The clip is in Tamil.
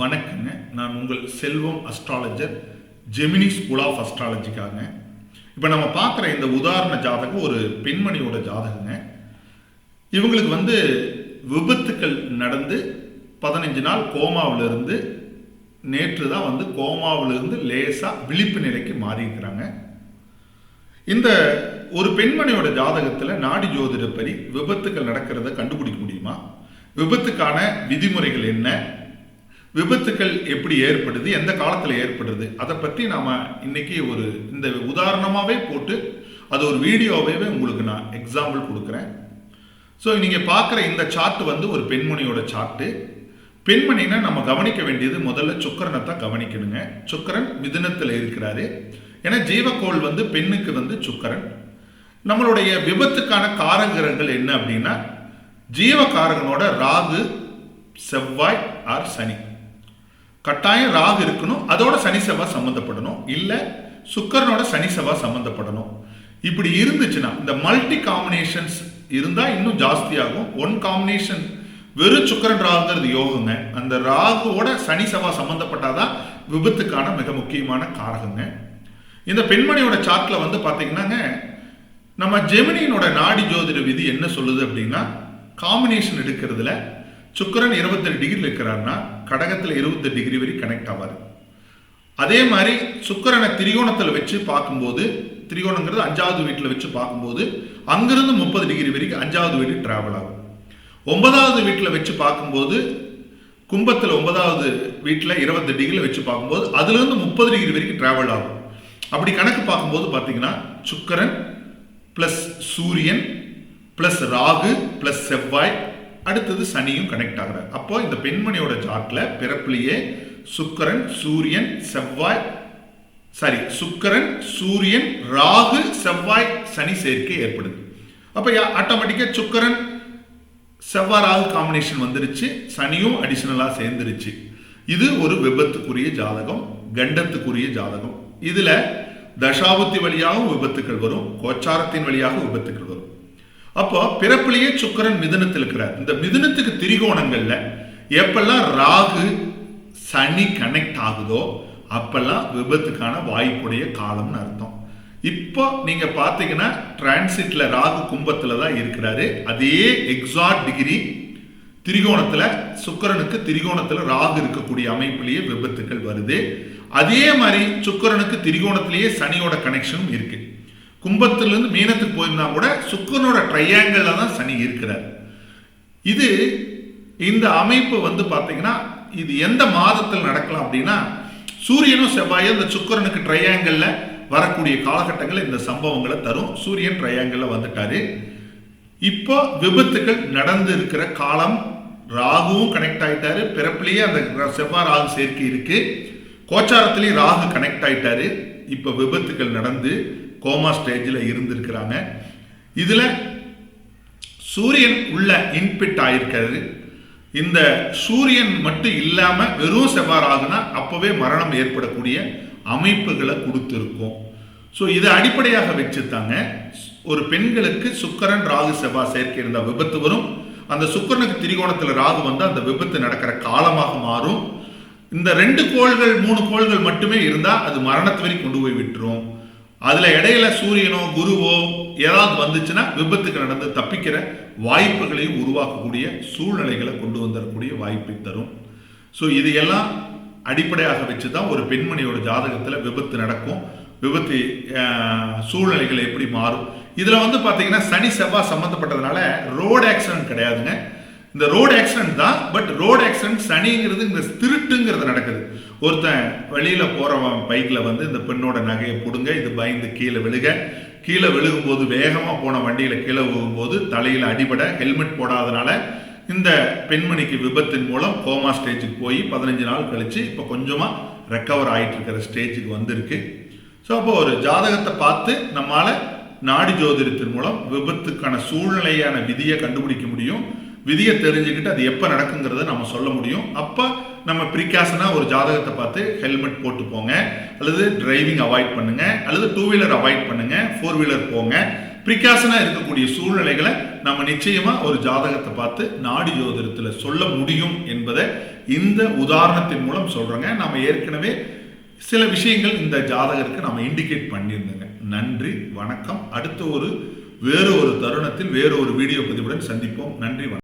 வணக்கங்க. நான் உங்கள் Selvam astrologer Gemini school of அஸ்ட்ராலஜிக்காங்க இப்போ நம்ம பார்க்குற இந்த உதாரண ஜாதகம் ஒரு பெண்மணியோட ஜாதகங்க. இவங்களுக்கு வந்து விபத்துக்கள் நடந்து பதினஞ்சு நாள் கோமாவிலிருந்து நேற்று தான் வந்து கோமாவிலிருந்து லேசாக விழிப்பு நிலைக்கு மாறியிருக்கிறாங்க. இந்த ஒரு பெண்மணியோட ஜாதகத்தில் நாடி ஜோதிடப்படி விபத்துக்கள் நடக்கிறத கண்டுபிடிக்க முடியுமா? விபத்துக்கான விதிமுறைகள் என்ன? விபத்துக்கள் எப்படி ஏற்படுது எந்த காலத்தில் ஏற்படுது அதை பற்றி நாம் இன்னைக்கு ஒரு இந்த உதாரணமாகவே போட்டு அது ஒரு வீடியோவே உங்களுக்கு நான் எக்ஸாம்பிள் கொடுக்குறேன். ஸோ நீங்கள் பார்க்குற இந்த சார்ட்டு வந்து ஒரு பெண்மணியோட சார்ட்டு பெண்மணினா நம்ம கவனிக்க வேண்டியது முதல்ல சுக்கரனை தான் கவனிக்கணுங்க. சுக்கரன் மிதுனத்தில் இருக்கிறாரு. ஏன்னா ஜீவக்கோள் வந்து பெண்ணுக்கு வந்து சுக்கரன். நம்மளுடைய விபத்துக்கான காரகங்கள் என்ன அப்படின்னா ஜீவகாரகனோட ராகு செவ்வாய் ஆர் சனி. கட்டாயம் ராகு இருக்கணும் அதோட சனி செவ்வாய் சம்மந்தப்படணும் இல்லை சுக்கரனோட சனி செவ்வாய் சம்மந்தப்படணும் இப்படி இருந்துச்சுன்னா இந்த மல்டி காம்பினேஷன்ஸ் இருந்தால் இன்னும் ஜாஸ்தியாகும். ஒன் காம்பினேஷன் வெறும் சுக்கரன் ராகுங்கிறது யோகங்க. அந்த ராகுவோட சனி செவ்வாய் சம்மந்தப்பட்டாதான் விபத்துக்கான மிக முக்கியமான காரகங்க. இந்த பெண்மணியோட சார்ட்ல வந்து பார்த்தீங்கன்னாங்க நம்ம ஜெமினியினோட நாடி ஜோதிட விதி என்ன சொல்லுது அப்படின்னா காம்பினேஷன் எடுக்கிறதுல சுக்கரன் இருபத்தெட்டு டிகிரி இருக்கிறாருன்னா கடகத்தில் இருபத்தி டிகிரி வரை கனெக்ட் ஆவார். அதே மாதிரி சுக்கரனை திரிகோணத்தில் வச்சு பார்க்கும்போது திரிகோணங்கிறது அஞ்சாவது வீட்டில் வச்சு பார்க்கும்போது அங்கிருந்து முப்பது டிகிரி வரைக்கும் அஞ்சாவது வீடு டிராவல் ஆகும். ஒன்பதாவது வீட்டில் வச்சு பார்க்கும்போது கும்பத்தில் ஒன்பதாவது வீட்டில் இருபது டிகிரியில் வச்சு பார்க்கும்போது அதுலேருந்து முப்பது டிகிரி வரைக்கும் டிராவல் ஆகும். அப்படி கணக்கு பார்க்கும்போது பார்த்தீங்கன்னா சுக்கரன் ப்ளஸ் சூரியன் ப்ளஸ் ராகு ப்ளஸ் செவ்வாய் அடுத்தது சனியும் கனெக்ட் ஆகிறார். அப்போ இந்த பெண்மணியோட சார்ட்ல பிறப்புலேயே சுக்கரன் சூரியன் செவ்வாய் சாரி சுக்கரன் சூரியன் ராகு செவ்வாய் சனி சேர்க்கை ஏற்படுது. அப்போ ஆட்டோமேட்டிக்காக சுக்கரன் செவ்வாய் ராகு காம்பினேஷன் வந்துருச்சு. சனியும் அடிஷ்னலாக சேர்ந்துருச்சு. இது ஒரு விபத்துக்குரிய ஜாதகம் கண்டத்துக்குரிய ஜாதகம். இதுல தசாபுத்தி வழியாகவும் விபத்துக்கள் வரும் கோச்சாரத்தின் வழியாக விபத்துக்கள் வரும். அப்போ பிறப்பிலேயே சுக்கரன் மிதுனத்தில் இருக்கிறார். இந்த மிதுனத்துக்கு திரிகோணங்கள்ல எப்பெல்லாம் ராகு சனி கனெக்ட் ஆகுதோ அப்பெல்லாம் விபத்துக்கான வாய்ப்புடைய காலம்னு அர்த்தம். இப்போ நீங்க பாத்தீங்கன்னா டிரான்சிட்ல ராகு கும்பத்துல தான் இருக்கிறாரு. அதே எக்ஸாட் டிகிரி திரிகோணத்துல சுக்கரனுக்கு திரிகோணத்துல ராகு இருக்கக்கூடிய அமைப்பிலேயே விபத்துக்கள் வருது. அதே மாதிரி சுக்கரனுக்கு திரிகோணத்திலேயே சனியோட கனெக்ஷனும் இருக்கு. கும்பத்திலிருந்து மீனத்துக்கு போயிருந்தா கூட சுக்கரனோட ட்ரையாங்கிளில் தான் சனி இருக்கிறார். இது இந்த அமைப்பு வந்து பார்த்தீங்கன்னா இது எந்த மாதத்தில் நடக்கலாம் அப்படின்னா சூரியனும் செவ்வாயும் இந்த சுக்கரனுக்கு ட்ரையாங்கிளில் வரக்கூடிய காலகட்டங்கள் இந்த சம்பவங்களை தரும். சூரியன் ட்ரையாங்கிளில் வந்துட்டாரு. இப்போ விபத்துகள் நடந்து இருக்கிற காலம் ராகுவும் கனெக்ட் ஆயிட்டாரு. பிறப்புலேயே அந்த செவ்வாய் ராகு சேர்க்கை இருக்கு. கோச்சாரத்துலேயும் ராகு கனெக்ட் ஆயிட்டாரு. இப்போ விபத்துகள் நடந்து கோமா ஸ்டேஜில் இருந்திருக்கிறாங்க. இதில் சூரியன் உள்ள இன்பிட் ஆயிருக்காரு இந்த சூரியன் மட்டும் இல்லாமல் வெறும் செவ்வாய் ராகுனா அப்போவே மரணம் ஏற்படக்கூடிய அமைப்புகளை கொடுத்துருக்கும். ஸோ இதை அடிப்படையாக வச்சுத்தாங்க ஒரு பெண்களுக்கு சுக்கரன் ராகு செவ்வாய் சேர்க்கை இருந்தால் விபத்து வரும். அந்த சுக்கரனுக்கு திரிகோணத்தில் ராகு வந்து அந்த விபத்து நடக்கிற காலமாக மாறும். இந்த ரெண்டு கோள்கள் மூணு கோள்கள் மட்டுமே இருந்தால் அது மரணத்து வரை கொண்டு போய் விட்டுரும். அதில் இடையில சூரியனோ குருவோ ஏதாவது வந்துச்சுன்னா விபத்துக்கு நடந்து தப்பிக்கிற வாய்ப்புகளையும் உருவாக்கக்கூடிய சூழ்நிலைகளை கொண்டு வந்துடக்கூடிய வாய்ப்பை தரும். ஸோ இதையெல்லாம் அடிப்படையாக வச்சு தான் ஒரு பெண்மணியோட ஜாதகத்தில் விபத்து நடக்கும். விபத்து சூழ்நிலைகள் எப்படி மாறும். இதில் வந்து பார்த்தீங்கன்னா சனி செவ்வாய் சம்மந்தப்பட்டதுனால ரோடு ஆக்சிடென்ட் கிடையாதுங்க. இந்த ரோடு ஆக்சிடென்ட் தான் பட் ரோடு ஆக்சிடென்ட் சனிங்கிறது இந்த திருட்டுங்கிறது நடக்குது. ஒருத்தன் வெளியில் போகிறவன் பைக்கில் வந்து இந்த பெண்ணோட நகையை பிடுங்க இது பயந்து கீழே விழுக. கீழே விழுகும்போது வேகமாக போன வண்டியில் கீழே விழுகும்போது தலையில் அடிபட ஹெல்மெட் போடாதனால இந்த பெண்மணிக்கு விபத்தின் மூலம் கோமா ஸ்டேஜுக்கு போய் பதினஞ்சு நாள் கழித்து இப்போ கொஞ்சமாக ரெக்கவர் ஆகிட்டு இருக்கிற ஸ்டேஜுக்கு வந்திருக்கு. ஸோ அப்போ ஒரு ஜாதகத்தை பார்த்து நம்மளால் நாடி ஜோதிடத்தின் மூலம் விபத்துக்கான சூழ்நிலையான விதியை கண்டுபிடிக்க முடியும். விதியை தெரிஞ்சுக்கிட்டு அது எப்போ நடக்குங்கிறத நம்ம சொல்ல முடியும். அப்போ நம்ம ப்ரிகாஷனாக ஒரு ஜாதகத்தை பார்த்து ஹெல்மெட் போட்டு போங்க அல்லது டிரைவிங் அவாய்ட் பண்ணுங்க அல்லது டூ வீலர் அவாய்ட் பண்ணுங்க ஃபோர் வீலர் போங்க. ப்ரிகாஷனாக இருக்கக்கூடிய சூழ்நிலைகளை நம்ம நிச்சயமாக ஒரு ஜாதகத்தை பார்த்து நாடி ஜோதிடத்தில் சொல்ல முடியும் என்பதை இந்த உதாரணத்தின் மூலம் சொல்கிறோங்க நம்ம ஏற்கனவே சில விஷயங்கள் இந்த ஜாதகருக்கு நம்ம இண்டிகேட் பண்ணியிருந்தோங்க. நன்றி வணக்கம். அடுத்த ஒரு வேறு ஒரு தருணத்தில் வேறு ஒரு வீடியோ பதிவுடன் சந்திப்போம். நன்றி வணக்கம்.